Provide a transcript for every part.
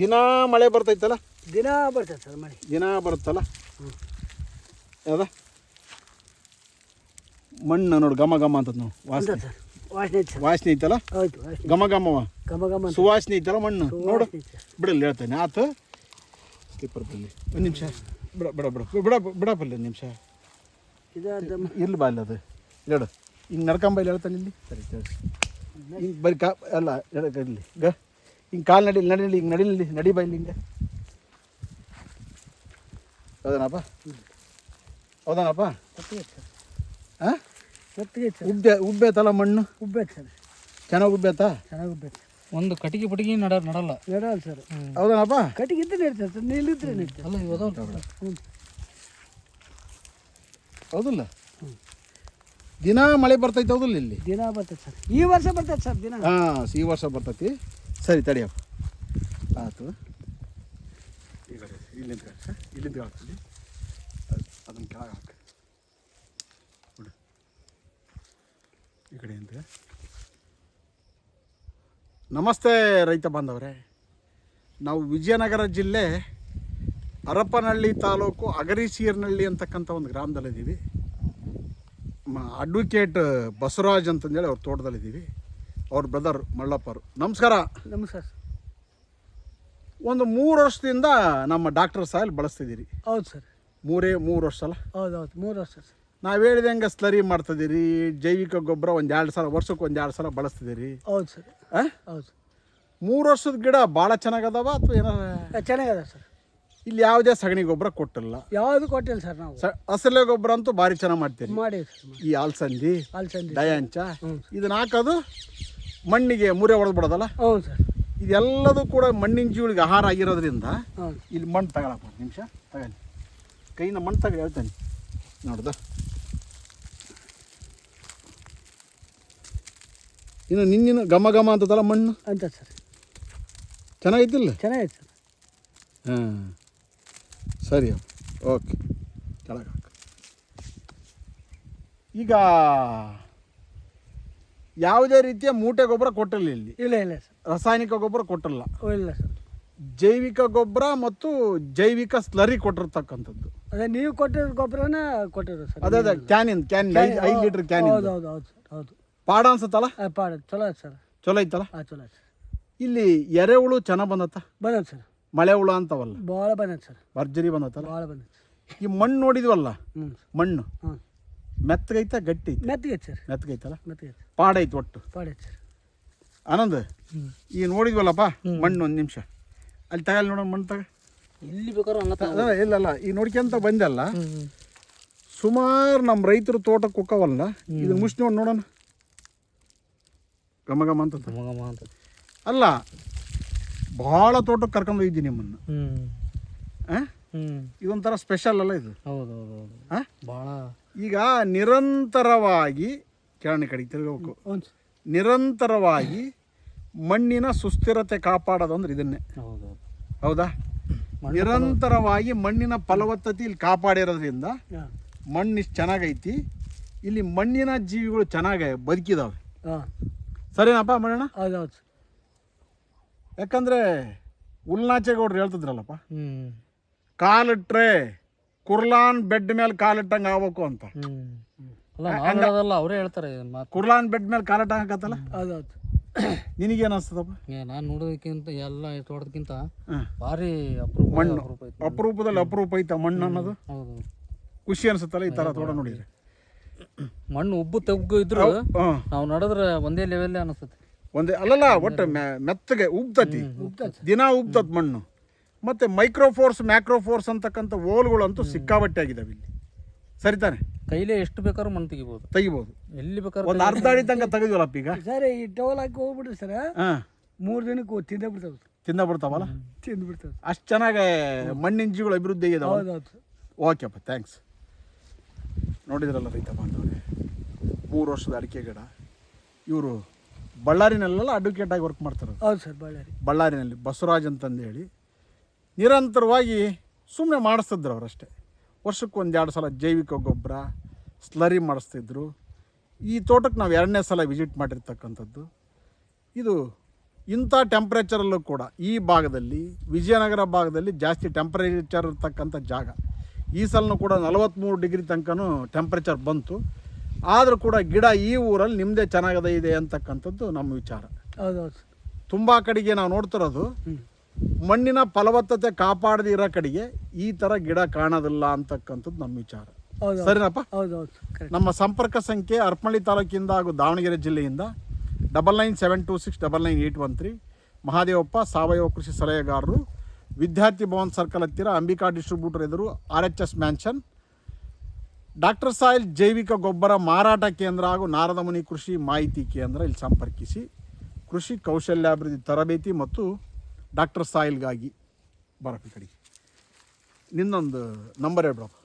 ದಿನ ಮಳೆ ಬರ್ತೈತಲ್ಲ? ದಿನ ಬರ್ತದೆ ಸರ್ ಮಳೆ. ದಿನ ಬರುತ್ತಲ್ಲ? ಯಾವ್ದ? ಮಣ್ಣು ನೋಡು ಘಮ ಘಮ ಅಂತ ನೋಡು ವಾಸನೆ. ಸರ್ ವಾಸನೆ ಐತೆ ಸರ್. ವಾಸನೆ ಐತಲ್ಲ? ಹೌದು ವಾಸನೆ. ಘಮ ಘಮವ ಅಂತ. ಸುವಾಸನೆ ಐತಲ್ಲ ಮಣ್ಣು? ನೋಡು. ವಾಸನೆ ಐತೆ ಸರ್. ಬಿಡಲ್ಲ ಹೇಳ್ತೇನೆ ಆತು. ಸ್ಲಿಪ್ಪರ್ ಬಲ್ಲಿ ಒಂದು ನಿಮಿಷ. ಬಿಡ ಬಿಡ ಬಿಡ ಬಿಡ ಬಿಡಪ್ಪಲ್ಲ ಒಂದು ನಿಮಿಷ. ಇದು ಇರ್ಲಿ ಬಾ ಅಲ್ಲಿ ಅದು. ಹೇಳು. ಹಿಂಗೆ ನಡ್ಕೊಂಬಲ್ಲಿ ಹೇಳ್ತಾನೆ ಇಲ್ಲಿ. ಸರಿ ಸರಿ ಹಿಂಗೆ ಬರೀ ಕಾ ಅಲ್ಲ ಇರಲಿ ಗ. ಹಿಂಗೆ ಕಾಲು ನಡಿ ನಡಿಲಿ ಹಿಂಗೆ ನಡಿಲಿ ನಡಿ ಬಾ ಇಲ್ಲಿ ಹಿಂಗೆ. ಹೌದನಪ್ಪ? ಹೌದನಪ್ಪ? ಹಾಂ ಉಬ್ಬೆ ಉಬ್ಬೇತಲ್ಲ ಮಣ್ಣು ಉಬ್ಬೆ ಸರ್ ಚೆನ್ನಾಗಿ ಉಬ್ಬೇತಾ ಚೆನ್ನಾಗಿ ಉಬ್ಬೈತೆ ಒಂದು ಕಟ್ಟಿಗೆ ಪಟಿಗೆ ನಡ ನಡಲ್ಲ. ನಡಲ್ಲ ಸರ್. ಹೌದನಪ್ಪ? ಕಟ್ಟಿಗೆ ಇದ್ರೆ ನಡೀತಾರೆ ಸರ್ ನೀಲಿದ್ರೆ ನಡೀತಾರೆ ಅಲ್ಲ ಹೌದಲ್ಲ ಹ್ಞೂ ಹೌದಿಲ್ಲ? ದಿನ ಮಳೆ ಬರ್ತೈತೆ ಹೌದಲ್ಲ ಇಲ್ಲಿ? ದಿನ ಬರ್ತೈತೆ ಸರ್. ಈ ವರ್ಷ ಬರ್ತೈತೆ ಸರ್ ದಿನ. ಹಾಂ ಈ ವರ್ಷ ಬರ್ತೈತಿ. ಸರಿ ತಡಿಯಪ್ಪ ಆಯ್ತು ಈಗ ಇಲ್ಲಿಂದ ಇಲ್ಲಿಂದ ಹಾಕ್ತೀನಿ ಅದನ್ನು ಕೆಳಗೆ ಹಾಕು ಈ ಕಡೆಯಿಂದ ನಮಸ್ತೆ ರೈತ ಬಾಂಧವರೇ. ನಾವು ವಿಜಯನಗರ ಜಿಲ್ಲೆ ಹರಪನಹಳ್ಳಿ ತಾಲೂಕು ಅಗರಿಸೀರ್ನಹಳ್ಳಿ ಅಂತಕ್ಕಂಥ ಒಂದು ಗ್ರಾಮದಲ್ಲಿದ್ದೀವಿ. ಅಡ್ವೊಕೇಟ್ ಬಸವರಾಜ್ ಅಂತಂದೇಳಿ ಅವ್ರ ತೋಟದಲ್ಲಿದ್ದೀವಿ. ಅವ್ರ ಬ್ರದರ್ ಮಳ್ಳಪ್ಪರು ನಮಸ್ಕಾರ. ನಮಸ್ಕಾರ ಒಂದು ಮೂರು ವರ್ಷದಿಂದ ನಮ್ಮ ಡಾಕ್ಟರ್ ಸಾಯಿಲ್ ಬಳಸ್ತಿದ್ದೀರಿ. ಹೌದು ಸರ್. ಮೂರೇ ಮೂರು ವರ್ಷ ಅಲ್ಲ? ಹೌದು ಹೌದು. ಮೂರು ವರ್ಷ ಸರ್. ನಾವು ಹೇಳಿದಂಗೆ ಸ್ಲರಿ ಮಾಡ್ತಿದ್ದೀರಿ ಜೈವಿಕ ಗೊಬ್ಬರ ಒಂದು ಎರಡು ಸಲ ವರ್ಷಕ್ಕೆ ಒಂದು ಎರಡು ಸಲ ಬಳಸ್ತಿದ್ದೀರಿ. ಹೌದು ಸರ್? ಹೌದು. ಮೂರು ವರ್ಷದ ಗಿಡ ಭಾಳ ಚೆನ್ನಾಗದವ ಅಥವಾ ಏನಾರ? ಚೆನ್ನಾಗದ ಸರ್. ಇಲ್ಲಿ ಯಾವುದೇ ಸಗಣಿ ಗೊಬ್ಬರ ಕೊಟ್ಟಿಲ್ಲ. ಯಾವ್ದು ಕೊಟ್ಟಿಲ್ಲ ಸರ್ ನಾವು. ಸ ಹಸಲೆ ಗೊಬ್ಬರ ಅಂತೂ ಭಾರಿ ಚೆನ್ನಾಗಿ ಮಾಡ್ತೀರಿ. ಮಾಡಿ ಸರ್ ಈ ಅಲ್ಸಂದಿ ಅಲ್ಸಂದಿ ಹ್ಞೂ ಇದನ್ನ ಹಾಕೋದು ಮಣ್ಣಿಗೆ ಮುರೆ ಹೊಡೆದು ಬಿಡೋದಲ್ಲ? ಹ್ಞೂ ಸರ್. ಇದೆಲ್ಲದೂ ಕೂಡ ಮಣ್ಣಿನ ಜೀವಳಿಗೆ ಆಹಾರ ಆಗಿರೋದ್ರಿಂದ ಹ್ಞೂ ಇಲ್ಲಿ ಮಣ್ಣು ತಗೊಳಪ್ಪ ಒಂದು ನಿಮಿಷ ತಗೊಳ್ಳಿ. ಕೈನ ಮಣ್ಣು ತಗೊಳ್ಳಿ ಹೇಳ್ತೇನೆ. ನೋಡ್ದ? ಇನ್ನು ನಿನ್ನಿನ ಘಮ ಘಮ ಅಂತದಲ್ಲ ಮಣ್ಣು? ಅಂತ ಸರ್. ಚೆನ್ನಾಗೈತಿಲ್ಲ ಚೆನ್ನಾಗಿತ್ತು ಸರ್. ಹಾಂ ಸರಿ ಓಕೆ. ಕೆಳಗೆ ಹಾಕು. ಈಗ ಯಾವುದೇ ರೀತಿಯ ಮೂಟೆ ಗೊಬ್ಬರ ಕೊಟ್ಟಿಲ್ಲ ಇಲ್ಲಿ? ಇಲ್ಲ ಇಲ್ಲ ಸರ್. ರಾಸಾಯನಿಕ ಗೊಬ್ಬರ ಕೊಟ್ಟಿಲ್ಲ. ಓ, ಇಲ್ಲ ಸರ್. ಜೈವಿಕ ಗೊಬ್ಬರ ಮತ್ತು ಜೈವಿಕ ಸ್ಲರಿ ಕೊಟ್ಟಿರ್ತಕ್ಕಂಥದ್ದು. ಅದೇ ನೀವು ಕೊಟ್ಟಿರೋ ಗೊಬ್ಬರನ ಕೊಟ್ಟಿರೋ ಸರ್. ಅದೇ ಅದೇ ಕ್ಯಾನಿನ್ ಕ್ಯಾನ್ ಐದು ಐದು ಲೀಟ್ರ್ ಕ್ಯಾನಿಂದ ಹೌದು ಹೌದು ಹೌದು ಸರ್ ಹೌದು. ಪಾಡ ಅನ್ಸುತ್ತಲ್ಲ? ಆ, ಪಾಡ ಚಲೋ ಆಯ್ತು ಸರ್. ಚಲೋ ಐತಲ್ಲ ಹಾಂ ಚಲೋ ಆಯ್ತು ಸರ್. ಇಲ್ಲಿ ಎರೆಹುಳು ಚೆನ್ನಾಗಿ ಬಂದತ್ತ? ಬರೋದು ಸರ್. ಮಳೆ ಹುಳ ಅಂತವಲ್ಲ? ಭಾಳ ಬಂದೈತೆ ಸರ್. ಭರ್ಜರಿ ಬಂದತ್ತಲ್ಲ ಭಾಳ ಬಂದೈತೆ ಈ ಮಣ್ಣು ನೋಡಿದ್ವಲ್ಲ? ಹ್ಞೂ. ಮಣ್ಣು? ಮೆತ್ತಗೈತ ಗಟ್ಟಿ ಐತೆ ಮೆತ್ತಗೈತೆ ಸರ್. ಮೆತ್ತಗೈತಲ್ಲ? ಮೆತ್ತಗೈತೆ ಪಾಡೈತೆ ಒಟ್ಟು. ಪಾಡೈತೆ ಸರ್. ಆನಂದ್ ಈ ಈಗ ನೋಡಿದ್ವಲ್ಲಪ್ಪ ಮಣ್ಣು ಒಂದು ನಿಮಿಷ. ಅಲ್ಲಿ ತಗಲ್ ನೋಡೋಣ ಮಣ್ಣು ತಗ. ಇಲ್ಲಿ ಬೇಕಾದ್ರೂ ಇಲ್ಲ ಅಲ್ಲ ಈ ಈಗ ನೋಡ್ಕೊಂತ ಬಂದಲ್ಲ? ಸುಮಾರು ನಮ್ಮ ರೈತರು ತೋಟಕ್ಕೆ ಹೋಗವಲ್ಲ ಇದು ಮುಷ್ಟಿ ನೋಡಿ ನೋಡೋಣ. ಗಮಗಮ ಗಮ ಅಂತ. ಗಮಗಮ ಅಂತ. ಅಲ್ಲ ಭಾಳ ತೋಟಕ್ಕೆ ಕರ್ಕೊಂಡು ಹೋಗಿದ್ದೀನಿ ನಿಮ್ಮನ್ನು. ಇದೊಂಥರ ಸ್ಪೆಷಲ್ ಅಲ್ಲ ಇದು? ಹೌದು ಹೌದು? ಭಾಳ ಈಗ ನಿರಂತರವಾಗಿ ಕೆಳಣ ಕಡೆಗೆ ತಿರುಗಬೇಕು. ನಿರಂತರವಾಗಿ ಮಣ್ಣಿನ ಸುಸ್ಥಿರತೆ ಕಾಪಾಡೋದು ಅಂದ್ರೆ ಇದನ್ನೇ. ಹೌದು ನಿರಂತರವಾಗಿ ಮಣ್ಣಿನ ಫಲವತ್ತತೆ ಇಲ್ಲಿ ಕಾಪಾಡಿರೋದ್ರಿಂದ ಮಣ್ಣು ಇಷ್ಟು ಚೆನ್ನಾಗೈತಿ. ಇಲ್ಲಿ ಮಣ್ಣಿನ ಜೀವಿಗಳು ಚೆನ್ನಾಗಿ ಬದುಕಿದಾವೆ. ಹಾಂ. ಸರಿನಪ್ಪ ಮಣ್ಣ ಹೌದು ಹೌದು. ಸರ್ ಯಾಕಂದ್ರೆ ಉಲ್ನಾಚೆಗೌಡ್ರು ಹೇಳ್ತಿದ್ರಲ್ಲಪ್ಪ? ಹ್ಞೂ ಕಾಲಿಟ್ರೆ ಕುರ್ಲಾನ್ ಬೆಡ್ ಮೇಲೆ ಕಾಲಿಟ್ಟಂಗೆ ಆಗ್ಬೇಕು ಅಂತ. ಅಲ್ಲ ಅವರೇ ಹೇಳ್ತಾರೆ ಕುರ್ಲಾನ್ ಬೆಡ್ ಮೇಲೆ ಕಾಲಿಟ್ಟಂಗತ್ತಲ್ಲ ಹೌದು ಹೌದು ನಿನಗೇನು ಅನ್ಸ್ತದಪ್ಪ? ನಾನು ನೋಡೋದಕ್ಕಿಂತ ಎಲ್ಲ ತೋಟದಕ್ಕಿಂತ ಭಾರಿ ಅಪರೂಪ ಮಣ್ಣು. ಅಪರೂಪ ಅಪರೂಪದಲ್ಲಿ ಅಪರೂಪ ಐತ ಮಣ್ಣು ಅನ್ನೋದು? ಹೌದು. ಖುಷಿ ಅನ್ಸುತ್ತಲ್ಲ ಈ ಥರ ತೋಟ ನೋಡಿದ್ರೆ? ಮಣ್ಣು ಉಬ್ಬು ತಗ್ಗು ಇದ್ರು ನಾವು ನಡೆದ್ರೆ ಒಂದೇ ಲೆವೆಲ್ಲೇ ಅನಿಸ್ತದೆ ಒಂದೇ ಅಲ್ಲಲ್ಲ ಒಟ್ಟು ಮೆ- ಮೆತ್ತಗೆ ಉಬ್ತತಿ ದಿನ ಉಬ್ತತ್ ಮಣ್ಣು. ಮತ್ತೆ ಮೈಕ್ರೋಫೋರ್ಸ್ ಮ್ಯಾಕ್ರೋಫೋರ್ಸ್ ಅಂತಕ್ಕಂಥ ಓಲ್ಗಳಂತೂ ಸಿಕ್ಕಾಬಟ್ಟೆ ಆಗಿದಾವೆ ಇಲ್ಲಿ. ಸರಿ ತಾನೆ? ಕೈಲೇ ಎಷ್ಟು ಬೇಕಾದ್ರೂ ಮಣ್ಣು ತೆಗಿಬೋದು. ತೆಗಿಬೋದು. ಎಲ್ಲಿ ಬೇಕಾದ್ರೂ ಒಂದು ಅರ್ಧ ಅಡಿ ತನಕ ತೆಗೆದಿವಲ್ಲಪ್ಪ ಈಗ? ಸರ್ ಈ ಟವಲ್ ಹಾಕಿ ಹೋಗ್ಬಿಡ್ರಿ ಸರ್. ಹಾಂ. ಮೂರು ದಿನಕ್ಕೆ ತಿಂದೇ ಬಿಡ್ತಾವೆ. ತಿಂದ ಬಿಡ್ತಾವಲ್ಲ? ತಿಂದು ಬಿಡ್ತಾವ. ಅಷ್ಟು ಚೆನ್ನಾಗಿ ಮಣ್ಣಿನ ಜೀವಗಳು ಅಭಿವೃದ್ಧಿ ಆಗಿದಾವ ಓಕೆ ಓಕೆಪ್ಪ ಥ್ಯಾಂಕ್ಸ್ ನೋಡಿದ್ರಲ್ಲ ರೈತ ಬಾಂಧವರೇ ಮೂರು ವರ್ಷದ ಅಡಿಕೆ ಗಿಡ. ಇವರು ಬಳ್ಳಾರಿನಲ್ಲೆಲ್ಲ ಅಡ್ವೊಕೇಟ್ ಆಗಿ ವರ್ಕ್ ಮಾಡ್ತಾರೆ. ಹೌದು ಸರ್ ಬಳ್ಳಾರಿ. ಬಳ್ಳಾರಿನಲ್ಲಿ ಬಸವರಾಜ್ ಅಂತಂದು ಹೇಳಿ ನಿರಂತರವಾಗಿ ಸುಮ್ಮನೆ ಮಾಡಿಸ್ತಿದ್ರು ಅವರಷ್ಟೇ ವರ್ಷಕ್ಕೆ ಒಂದೆರಡು ಎರಡು ಸಲ ಜೈವಿಕ ಗೊಬ್ಬರ ಸ್ಲರಿ ಮಾಡಿಸ್ತಿದ್ರು. ಈ ತೋಟಕ್ಕೆ ನಾವು ಎರಡನೇ ಸಲ ವಿಸಿಟ್ ಮಾಡಿರ್ತಕ್ಕಂಥದ್ದು. ಇದು ಇಂಥ ಟೆಂಪ್ರೇಚರಲ್ಲೂ ಕೂಡ ಈ ಭಾಗದಲ್ಲಿ ವಿಜಯನಗರ ಭಾಗದಲ್ಲಿ ಜಾಸ್ತಿ ಟೆಂಪ್ರೇಚರ್ ಇರ್ತಕ್ಕಂಥ ಜಾಗ. ಈ ಸಲನೂ ಕೂಡ ನಲವತ್ತ್ಮೂರು ಡಿಗ್ರಿ ತನಕನೂ ಟೆಂಪ್ರೇಚರ್ ಬಂತು. ಆದರೂ ಕೂಡ ಗಿಡ ಈ ಊರಲ್ಲಿ ನಿಮ್ಮದೇ ಚೆನ್ನಾಗದ ಇದೆ ಅಂತಕ್ಕಂಥದ್ದು ನಮ್ಮ ವಿಚಾರ. ತುಂಬ ಕಡೆಗೆ ನಾವು ನೋಡ್ತಿರೋದು ಮಣ್ಣಿನ ಫಲವತ್ತತೆ ಕಾಪಾಡದೇ ಇರೋ ಕಡೆಗೆ ಈ ಥರ ಗಿಡ ಕಾಣೋದಿಲ್ಲ ಅಂತಕ್ಕಂಥದ್ದು ನಮ್ಮ ವಿಚಾರ. ಸರಿನಪ್ಪ? ನಮ್ಮ ಸಂಪರ್ಕ ಸಂಖ್ಯೆ ಅರ್ಪಳ್ಳಿ ತಾಲೂಕಿಂದ ಹಾಗೂ ದಾವಣಗೆರೆ ಜಿಲ್ಲೆಯಿಂದ double nine seven two six double nine eight one three Mahadevappa ಸಾವಯವ ಕೃಷಿ ಸಲಹೆಗಾರರು ವಿದ್ಯಾರ್ಥಿ ಭವನ್ ಸರ್ಕಲ್ ಹತ್ತಿರ ಅಂಬಿಕಾ ಡಿಸ್ಟ್ರಿಬ್ಯೂಟರ್ ಎದುರು R H S mansion doctor soil ಜೈವಿಕ ಗೊಬ್ಬರ ಮಾರಾಟ ಕೇಂದ್ರ ಹಾಗೂ ನಾರದಮುನಿ ಕೃಷಿ ಮಾಹಿತಿ ಕೇಂದ್ರ ಇಲ್ಲಿ ಸಂಪರ್ಕಿಸಿ ಕೃಷಿ ಕೌಶಲ್ಯಾಭಿವೃದ್ಧಿ ತರಬೇತಿ ಮತ್ತು ಡಾಕ್ಟರ್ ಸಾಯಿಲ್ಗಾಗಿ ಬರಬೇಕು ಕಡೆಗೆ. ನಿನ್ನೊಂದು number ಹೇಳ್ಬಿಡಪ್ಪ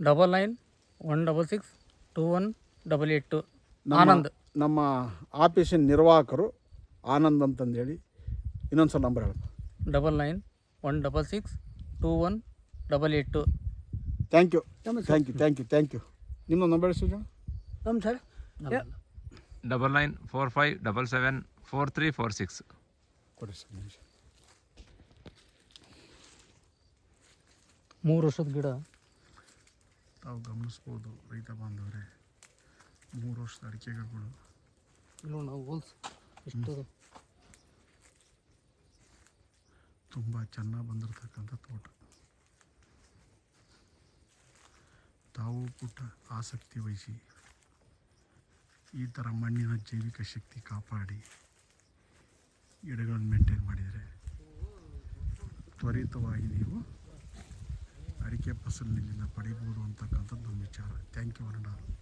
double nine one double six two one double eight two Anand. ನಮ್ಮ ಆಫೀಸಿನ ನಿರ್ವಾಹಕರು ಆನಂದ್ ಅಂತಂದೇಳಿ. ಇನ್ನೊಂದು ಸಲ ನಂಬರ್ ಹೇಳಪ್ಪ double nine one double six two one double eight two thank you. Thank you thank you thank you ನಿಮ್ಮ number ನಮ್ ನಮ್ಮ sir double nine four five double seven four three four six. ಕೊಡಿ sir ನಿಮಿಷ. ಮೂರು ವರ್ಷದ ಗಿಡ. ತಾವು ಗಮನಿಸ್ಬೋದು ರೈತ ಬಾಂಧವರೇ. ಮೂರು ವರ್ಷದ ಅಡಿಕೆಗಳು. ಇಲ್ಲ ನಾವು ಹೋಲ್ಸ್ ಎಷ್ಟು ತುಂಬ ಚೆನ್ನಾಗಿ ಬಂದಿರತಕ್ಕಂಥ ತೋಟ. ತಾವು ಪುಟ್ಟ ಆಸಕ್ತಿ ವಹಿಸಿ ಈ ಥರ ಮಣ್ಣಿನ ಜೈವಿಕ ಶಕ್ತಿ ಕಾಪಾಡಿ ಗಿಡಗಳನ್ನು ಮೇಂಟೈನ್ ಮಾಡಿದರೆ ತ್ವರಿತವಾಗಿ ನೀವು ಅಡಿಕೆ ಫಸಲಿನಿಂದ ಪಡಿಬೋದು ಅಂತಕ್ಕಂಥದ್ದು ನಮ್ಮ ವಿಚಾರ. Thank you Arun.